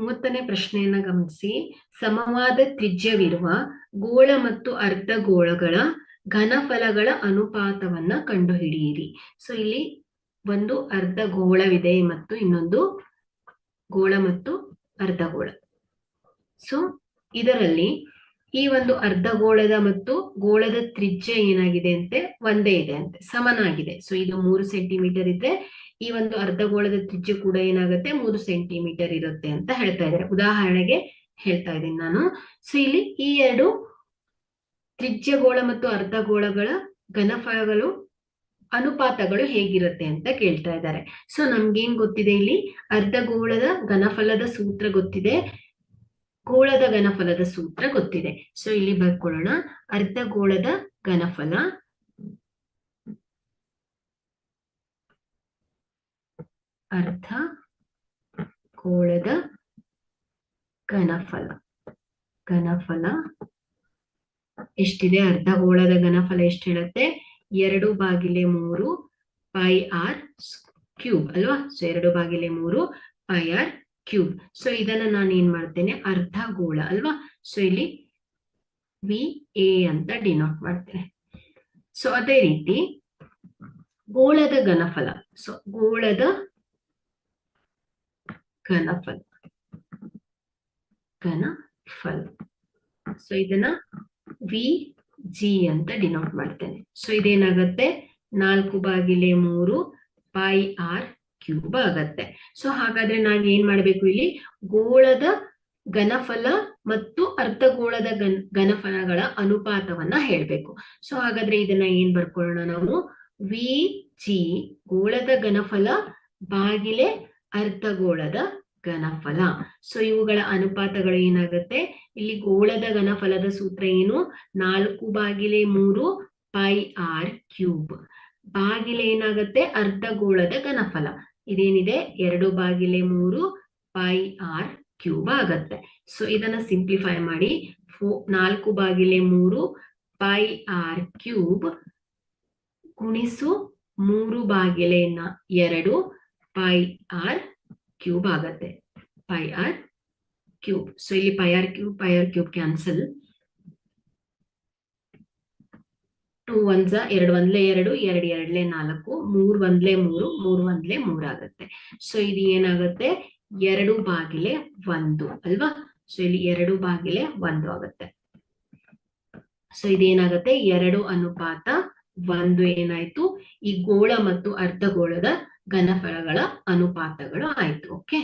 ಮೂವತ್ತನೇ ಪ್ರಶ್ನೆಯನ್ನ ಗಮನಿಸಿ. ಸಮವಾದ ತ್ರಿಜ್ಯವಿರುವ ಗೋಳ ಮತ್ತು ಅರ್ಧಗೋಳಗಳ ಘನಫಲಗಳ ಅನುಪಾತವನ್ನ ಕಂಡುಹಿಡಿಯಿರಿ. ಸೊ ಇಲ್ಲಿ ಒಂದು ಅರ್ಧ ಗೋಳವಿದೆ ಮತ್ತು ಇನ್ನೊಂದು ಗೋಳ ಮತ್ತು ಅರ್ಧಗೋಳ ಸೊ ಇದರಲ್ಲಿ ಈ ಒಂದು ಅರ್ಧಗೋಳದ ಮತ್ತು ಗೋಳದ ತ್ರಿಜ್ಯ ಏನಾಗಿದೆ ಅಂತೆ? ಒಂದೇ ಇದೆ ಅಂತೆ. ಸಮನಾಗಿದೆ. ಸೊ ಇದು ಮೂರು ಸೆಂಟಿಮೀಟರ್ ಇದ್ರೆ ಈ ಒಂದು ಅರ್ಧಗೋಳದ ತ್ರಿಜ್ಯ ಕೂಡ ಏನಾಗುತ್ತೆ? ಮೂರು ಸೆಂಟಿಮೀಟರ್ ಇರುತ್ತೆ ಅಂತ ಹೇಳ್ತಾ ಇದ್ದಾರೆ. ಉದಾಹರಣೆಗೆ ಹೇಳ್ತಾ ಇದ್ದೀನಿ ನಾನು. ಸೊ ಇಲ್ಲಿ ಈ ಎರಡು ತ್ರಿಜ್ಯಗೋಳ ಮತ್ತು ಅರ್ಧಗೋಳಗಳ ಘನಫಲಗಳು, ಅನುಪಾತಗಳು ಹೇಗಿರುತ್ತೆ ಅಂತ ಕೇಳ್ತಾ ಇದ್ದಾರೆ. ಸೊ ನಮ್ಗೇನ್ ಗೊತ್ತಿದೆ ಇಲ್ಲಿ? ಅರ್ಧಗೋಳದ ಘನಫಲದ ಸೂತ್ರ ಗೊತ್ತಿದೆ. ಗೋಳದ ಘನಫಲದ ಸೂತ್ರ ಗೊತ್ತಿದೆ. ಸೊ ಇಲ್ಲಿ ಬರ್ಕೊಳ್ಳೋಣ. ಅರ್ಧಗೋಳದ ಘನಫಲ ಅರ್ಧ ಗೋಳದ ಘನಫಲ. ಘನಫಲ ಎಷ್ಟಿದೆ? ಅರ್ಧ ಗೋಳದ ಘನಫಲ ಎಷ್ಟು ಹೇಳುತ್ತೆ? ಎರಡು ಬಾಗಿಲೆ ಮೂರು ಪೈ ಆರ್ ಕ್ಯೂಬ್ ಅಲ್ವಾ? ಸೊ ಎರಡು ಬಾಗಿಲೆ ಮೂರು ಪೈ ಆರ್ ಕ್ಯೂಬ್. ಸೊ ಇದನ್ನ ನಾನು ಏನ್ ಮಾಡ್ತೇನೆ? ಅರ್ಧ ಗೋಳ ಅಲ್ವಾ? ಸೊ ಇಲ್ಲಿ ವಿ ಎ ಅಂತ ಡಿನೋಟ್ ಮಾಡ್ತೇನೆ. ಸೊ ಅದೇ ರೀತಿ ಗೋಳದ ಘನಫಲ. ಸೊ ಗೋಳದ ಘನಫಲ ಘನಫಲ ಸೊ ಇದನ್ನ ವಿ ಜಿ ಅಂತ ಡಿನೋಟ್ ಮಾಡ್ತೇನೆ. ಸೊ ಇದೇನಾಗತ್ತೆ? ನಾಲ್ಕು ಬಾಗಿಲೆ ಮೂರು ಪೈ ಆರ್ ಕ್ಯೂಬ್ ಆಗತ್ತೆ. ಸೊ ಹಾಗಾದ್ರೆ ನಾನು ಏನ್ ಮಾಡ್ಬೇಕು ಇಲ್ಲಿ? ಗೋಳದ ಘನಫಲ ಮತ್ತು ಅರ್ಧಗೋಳದ ಘನ ಘನಫಲಗಳ ಅನುಪಾತವನ್ನ ಹೇಳ್ಬೇಕು. ಸೊ ಹಾಗಾದ್ರೆ ಇದನ್ನ ಏನ್ ಬರ್ಕೊಳ್ಳೋಣ ನಾವು? ವಿ ಜಿ ಗೋಳದ ಘನಫಲ ಬಾಗಿಲೆ ಅರ್ಧಗೋಳದ ಘನಫಲ. ಸೊ ಇವುಗಳ ಅನುಪಾತಗಳು ಏನಾಗುತ್ತೆ? ಇಲ್ಲಿ ಗೋಳದ ಘನಫಲದ ಸೂತ್ರ ಏನು? ನಾಲ್ಕು ಬಾಗಿಲೆ ಮೂರು ಪೈ ಆರ್ ಕ್ಯೂಬ್. ಬಾಗಿಲೆ ಏನಾಗುತ್ತೆ? ಅರ್ಧಗೋಳದ ಘನಫಲ. ಇದೇನಿದೆ? ಎರಡು ಬಾಗಿಲೆ ಮೂರು ಪೈ ಆರ್ ಕ್ಯೂಬ್ ಆಗತ್ತೆ. ಸೊ ಇದನ್ನ ಸಿಂಪ್ಲಿಫೈ ಮಾಡಿ. ಫೋ, ನಾಲ್ಕು ಬಾಗಿಲೆ ಮೂರು ಪೈ ಆರ್ ಕ್ಯೂಬ್ ಗುಣಿಸು ಮೂರು ಬಾಗಿಲೆ ಎರಡು ಪೈ ಆರ್ ಕ್ಯೂಬ್ ಆಗತ್ತೆ. ಪೈ ಆರ್ ಕ್ಯೂಬ್ ಸೊ ಇಲ್ಲಿ pi r cube pi r cube cancel two ಒಂದ್ಸ ಎರಡು ಒಂದ್ಲೆ ಎರಡು ಎರಡು ಎರಡ್ಲೆ ನಾಲ್ಕು, ಮೂರ್ ಒಂದ್ಲೆ ಮೂರು, ಮೂರ್ ಒಂದ್ಲೆ ಮೂರ್ ಆಗತ್ತೆ. ಸೊ ಇದು ಏನಾಗುತ್ತೆ? ಎರಡು ಬಾಗಿಲೆ ಒಂದು ಅಲ್ವಾ? ಸೊ ಇಲ್ಲಿ ಎರಡು ಬಾಗಿಲೆ ಒಂದು ಆಗತ್ತೆ. ಸೊ ಇದೇನಾಗತ್ತೆ? ಎರಡು ಅನುಪಾತ ಒಂದು ಏನಾಯ್ತು? ಈ ಗೋಳ ಮತ್ತು ಅರ್ಧಗೋಳದ ಘನಫಲಗಳ ಅನುಪಾತಗಳು ಆಯ್ತು ಓಕೆ